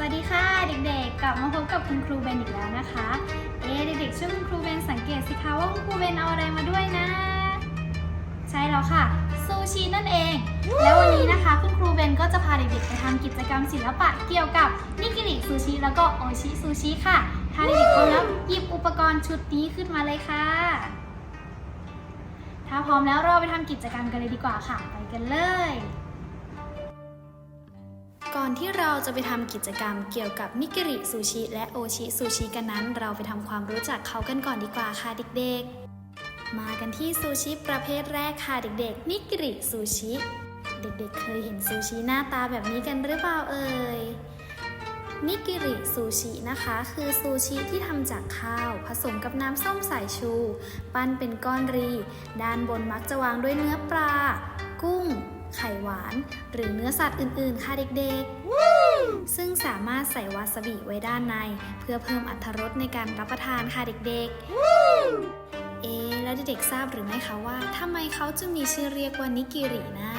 วัสดีค่ะเด็กๆ กลับมาพบกับคุณครูเบนอีกแล้วนะคะ เอ๊ะเด็กๆช่วยคุณครูเบนสังเกตสิคะว่าคุณครูเบนเอาอะไรมาด้วยนะ ใช่แล้วค่ะซูชินั่นเอง แล้ววันนี้นะคะคุณครูเบนก็จะพาเด็กๆไปทำกิจกรรมศิลปะเกี่ยวกับนิกิริซูชิแล้วก็โอชิซูชิค่ะ ถ้าเด็กๆพร้อมแล้วหยิบอุปกรณ์ชุดนี้ขึ้นมาเลยค่ะ ถ้าพร้อมแล้วเราไปทำกิจกรรมกันเลยดีกว่าค่ะ ไปกันเลย ก่อนที่เราจะไปทำกิจกรรมเกี่ยวกับนิกิริซูชิและโอชิซูชิกันนั้น เราไปทำความรู้จักเขากันก่อนดีกว่าค่ะเด็กๆ มากันที่ซูชิประเภทแรกค่ะเด็กๆ นิกิริซูชิ เด็กๆ เคยเห็นซูชิหน้าตาแบบนี้กันหรือเปล่าเอ่ยนิกิริซูชินะคะ คือซูชิที่ทำจากข้าว ผสมกับน้ำส้มสายชู ปั้นเป็นก้อนรี ด้านบนมักจะวางด้วยเนื้อปลา กุ้ง ไข่หวาน หรือเนื้อสัตว์อื่น ๆ ค่ะเด็กๆ ซึ่งสามารถใส่วาซาบิไว้ด้านใน เพื่อเพิ่มอรรถรสในการรับประทานค่ะเด็กๆ เอ๊ะแล้วเด็กๆทราบหรือไม่คะว่าทำไมเขาจึงมีชื่อเรียกว่านิกิรินะ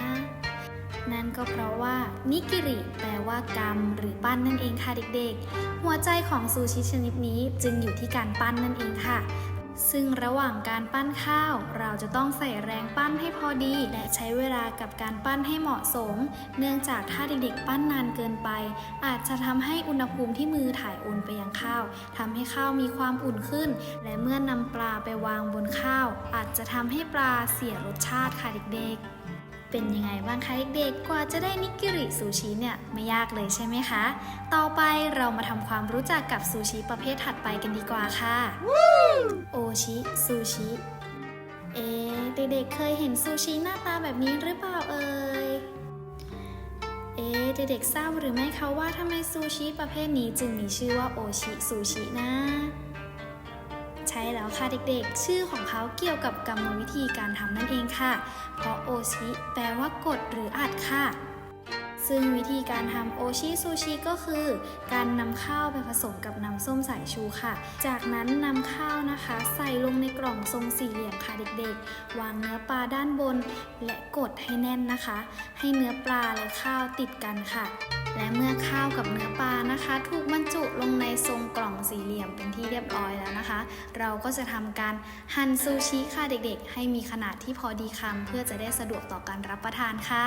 นั่นก็เพราะว่านิกิริแปลว่ากรรมหรือปั้นนั่นเองค่ะเด็กๆ หัวใจของซูชิชนิดนี้จึงอยู่ที่การปั้นนั่นเองค่ะ ซึ่งระหว่างการปั้นข้าว เราจะต้องใส่แรงปั้นให้พอดี และใช้เวลากับการปั้นให้เหมาะสม เนื่องจากถ้าเด็กๆปั้นนานเกินไป อาจจะทำให้อุณหภูมิที่มือถ่ายอุ่นไปยังข้าวทำให้ข้าวมีความอุ่นขึ้น และเมื่อนำปลาไปวางบนข้าว อาจจะทำให้ปลาเสียรสชาติค่ะเด็กๆ เป็นยังไงบ้างคะเด็กๆ กว่าจะได้นิกิริซูชิเนี่ยไม่ยากเลยใช่ไหมคะ ต่อไปเรามาทำความรู้จักกับซูชิประเภทถัดไปกันดีกว่าค่ะ โอชิซูชิ เอ๊ะเด็กๆเคยเห็นซูชิหน้าตาแบบนี้หรือเปล่าเอ่ย เอ๊ะเด็กๆทราบหรือไม่คะว่าทำไมซูชิประเภทนี้จึงมีชื่อว่าโอชิซูชินะ ใช่แล้วค่ะเด็กๆ ชื่อของเขาเกี่ยวกับกรรมวิธีการทำนั่นเองค่ะ เพราะโอชิแปลว่ากดหรืออัดค่ะ ซึ่งวิธีการทำโอชิซูชิก็คือ การนำข้าวไปผสมกับน้ำส้มสายชูค่ะ จากนั้นนำข้าวนะคะ ใส่ลงในกล่องทรงสี่เหลี่ยมค่ะเด็กๆ วางเนื้อปลาด้านบน และกดให้แน่นนะคะ ให้เนื้อปลาและข้าวติดกันค่ะและเมื่อข้าวกับเนื้อปลานะคะ ถูกบรรจุลง สี่เหลี่ยมเป็นที่เรียบร้อยแล้วนะคะ เราก็จะทำการหั่นซูชิค่ะเด็กๆ ให้มีขนาดที่พอดีคำเพื่อจะได้สะดวกต่อการรับประทานค่ะ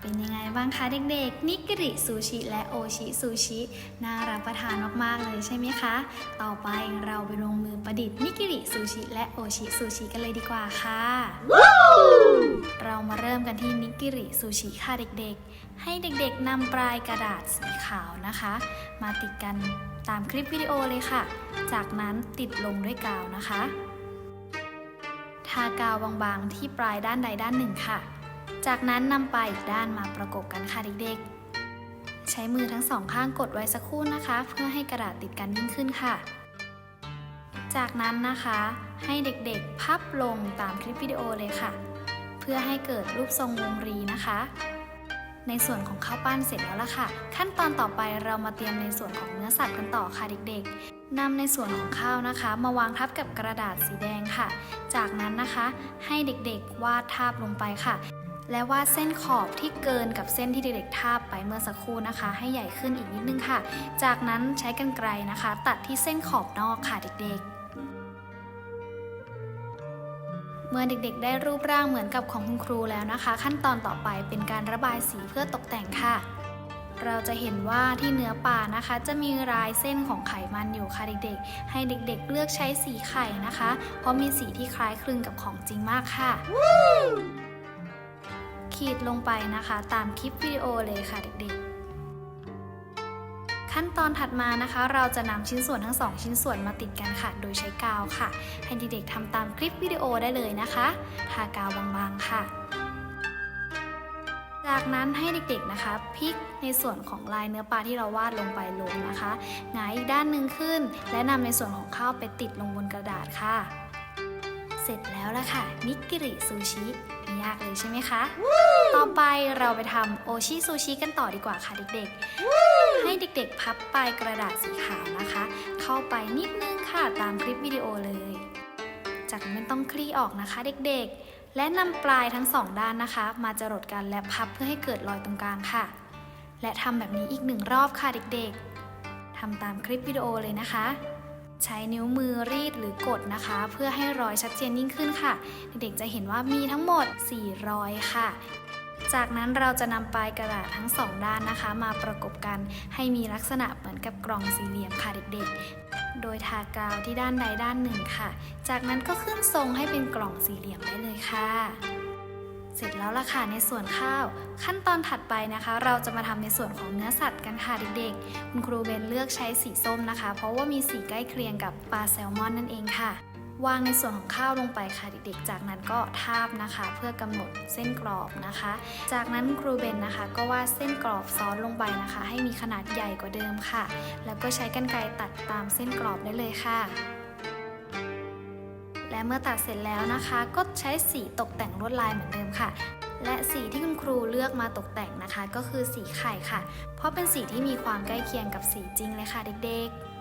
เป็นยังไงบ้างคะเด็กๆ นิกริซูชิและโอชิซูชิ น่ารับประทานมากๆเลยใช่ไหมคะ ต่อไปเราไปลงมือประดิษฐ์นิกริซูชิและโอชิซูชิกันเลยดีกว่าค่ะ เรามาเริ่มกันที่นิกกิริซูชิค่ะเด็กๆ ให้เด็กๆนำปลายกระดาษสีขาวนะคะ มาติดกันตามคลิปวิดีโอเลยค่ะ จากนั้นติดลงด้วยกาวนะคะ ทากาวบางๆที่ปลายด้านใดด้านหนึ่งค่ะ จากนั้นนำปลายอีกด้านมาประกบกันค่ะเด็กๆ ใช้มือทั้งสองข้างกดไว้สักครู่นะคะ เพื่อให้กระดาษติดกันยิ่งขึ้นค่ะ จากนั้นนะคะ ให้เด็กๆ พับลงตามคลิปวิดีโอเลยค่ะ เพื่อให้เกิดรูปทรงวงรีนะคะ ในส่วนของข้าวปั้นเสร็จแล้วล่ะค่ะ ขั้นตอนต่อไปเรามาเตรียมในส่วนของเนื้อสัตว์กันต่อค่ะเด็กๆนำในส่วนของข้าวนะคะ มาวางทับกับกระดาษสีแดงค่ะ จากนั้นนะคะให้เด็กๆวาดทาบลงไปค่ะ และวาดเส้นขอบที่เกินกับเส้นที่เด็กๆทาบไปเมื่อสักครู่นะคะ ให้ใหญ่ขึ้นอีกนิดนึงค่ะ จากนั้นใช้กรรไกรนะคะ ตัดที่เส้นขอบนอกค่ะเด็กๆ เมื่อเด็กๆ ได้รูปร่างเหมือนกับของคุณครูแล้วนะคะ ขั้นตอนต่อไปเป็นการระบายสีเพื่อตกแต่งค่ะ เราจะเห็นว่าที่เนื้อปลานะคะ จะมีลายเส้นของไขมันอยู่ค่ะเด็กๆ ให้เด็กๆ เลือกใช้สีไข่นะคะ เพราะมีสีที่คล้ายคลึงกับของจริงมากค่ะ ขีดลงไปนะคะ ตามคลิปวิดีโอเลยค่ะเด็กๆ ขั้นตอนถัดมานะคะ เราจะนำชิ้นส่วนทั้งสองชิ้นส่วนมาติดกันค่ะ โดยใช้กาวค่ะ ให้เด็กๆทำตามคลิปวิดีโอได้เลยนะคะทากาวบางๆค่ะ จากนั้นให้เด็กๆนะคะพลิกในส่วนของลายเนื้อปลาที่เราวาดลงไปลงนะคะหงายอีกด้านหนึ่งขึ้น และนำในส่วนของข้าวไปติดลงบนกระดาษค่ะ เสร็จแล้วละค่ะ นิกกิริซูชิไม่ยากเลยใช่ไหมคะ ต่อไปเราไปทำโอชิซูชิกันต่อดีกว่าค่ะเด็กๆ ให้เด็กๆ พับปลายกระดาษสีขาวนะคะ เข้าไปนิดนึงค่ะตามคลิปวิดีโอเลย จากนั้นต้องคลี่ออกนะคะเด็กๆ และนำปลายทั้งสองด้านนะคะ มาจรดกันและพับเพื่อให้เกิดรอยตรงกลางค่ะ และทำแบบนี้อีกหนึ่งรอบค่ะเด็กๆทำตามคลิปวิดีโอเลยนะคะ ใช้นิ้วมือรีดหรือกดนะคะ เพื่อให้รอยชัดเจนยิ่งขึ้นค่ะ เด็กๆจะเห็นว่ามีทั้งหมด 4 รอยค่ะ จากนั้นเราจะนำปลายกระดาษทั้งสองด้านนะคะ มาประกบกันให้มีลักษณะเหมือนกับกล่องสี่เหลี่ยมค่ะเด็กๆ โดยทากาวที่ด้านใดด้านหนึ่งค่ะ จากนั้นก็ขึ้นทรงให้เป็นกล่องสี่เหลี่ยมได้เลยค่ะ เสร็จแล้วล่ะค่ะในส่วนข้าว ขั้นตอนถัดไปนะคะ เราจะมาทำในส่วนของเนื้อสัตว์กันค่ะเด็กๆ คุณครูเบนเลือกใช้สีส้มนะคะ เพราะว่ามีสีใกล้เคียงกับปลาแซลมอนนั่นเองค่ะ วางในส่วนของข้าวลงไปค่ะเด็กๆ จากนั้นก็ทาบนะคะ เพื่อกำหนดเส้นกรอบนะคะ จากนั้นครูเบนนะคะ ก็วาดเส้นกรอบซ้อนลงไปนะคะ ให้มีขนาดใหญ่กว่าเดิมค่ะ แล้วก็ใช้กรรไกรตัดตามเส้นกรอบได้เลยค่ะ และเมื่อตัดเสร็จแล้วนะคะ ก็ใช้สีตกแต่งลวดลายเหมือนเดิมค่ะ และสีที่คุณครูเลือกมาตกแต่งนะคะ ก็คือสีไข่ค่ะ เพราะเป็นสีที่มีความใกล้เคียงกับสีจริงเลยค่ะเด็กๆ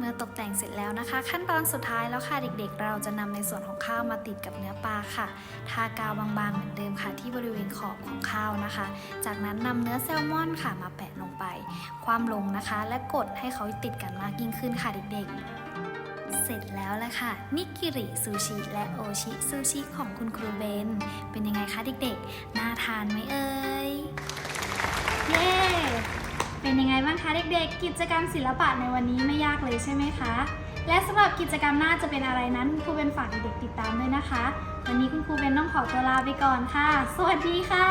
เมื่อตกแต่งเสร็จแล้วนะคะ ขั้นตอนสุดท้ายแล้วค่ะเด็กๆ เราจะนำในส่วนของข้าวมาติดกับเนื้อปลาค่ะ ทากาวบางๆเหมือนเดิมค่ะ ที่บริเวณขอบของข้าวนะคะ จากนั้นนำเนื้อแซลมอนค่ะมาแปะลงไป ความลงนะคะ และกดให้เขาติดกันมากยิ่งขึ้นค่ะเด็กๆเสร็จแล้วละค่ะ นิกิริซูชิและโอชิซูชิของคุณครูเบน เป็นยังไงคะเด็กๆ น่าทานไหมเอ่ย เย้ เป็นยังไงบ้างคะเด็กๆ กิจกรรมศิลปะในวันนี้ไม่ยากเลยใช่ไหมคะ และสำหรับกิจกรรมหน้าจะเป็นอะไรนั้นคุณครูเป็นฝากเด็กๆติดตามด้วยนะคะ วันนี้คุณครูเป็นต้องขอตัวลาไปก่อนค่ะ สวัสดีค่ะ